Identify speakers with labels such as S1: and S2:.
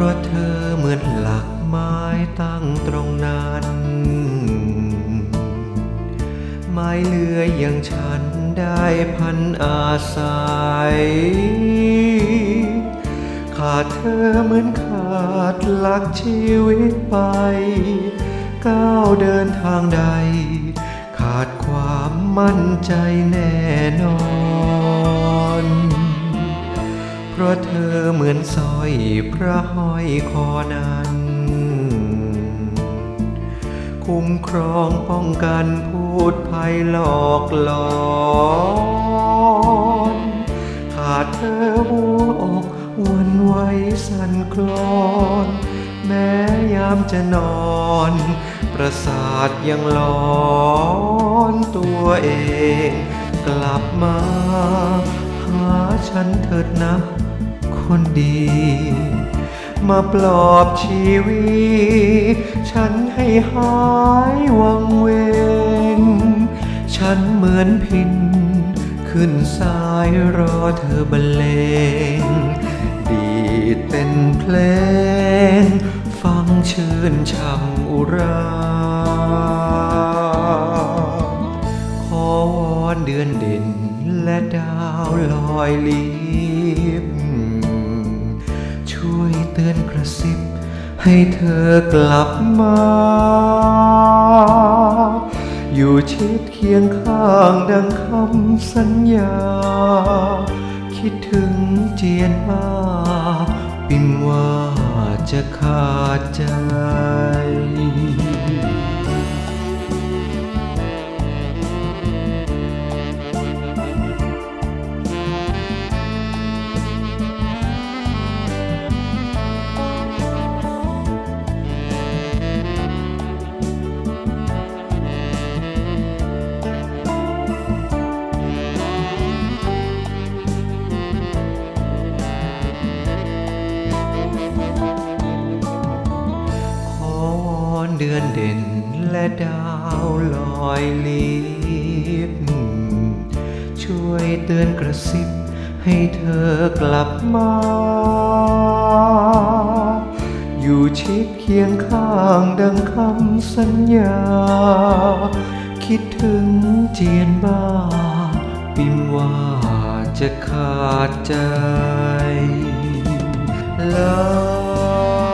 S1: ราะเธอเหมือนหลักไม้ตั้งตรงนั้น ไม้เลือยอย่างฉันได้พันอาศัย ขาดเธอเหมือนขาดหลักชีวิตไป ก้าวเดินทางใด ขาดความมั่นใจแน่นอน ราะเธอเหมือนสร้อยพระห้อยคอนั้น คุ้มครองป้องกันพูดภัยหลอกหลอนขาดเธอหัวอกวันไหวสั่นคลอนแม้ยามจะนอนประสาทยังหลอนตัวเองกลับมา หาฉันเถิดนะ คนดี มาปลอบชีวิต ฉันให้หายวังเวง ฉันเหมือนพิน ขึ้นสายรอเธอบรรเลง ดีดเป็นเพลง ฟังชื่นช่ำอุรา อยลิบช่วยเตือนกระซิบ ให้เธอกลับมา อยู่ชิดเคียงข้างดังคำสัญญา คิดถึงเจียนมาปิมว่าจะขาดใจ เดือนเด่นและดาวลอยลิบช่วยเตือนกระซิบให้เธอกลับมา อยู่ชิดเคียงข้างดังคำสัญญา คิดถึงเจียนบ้า ปิมว่าจะขาดใจ ลา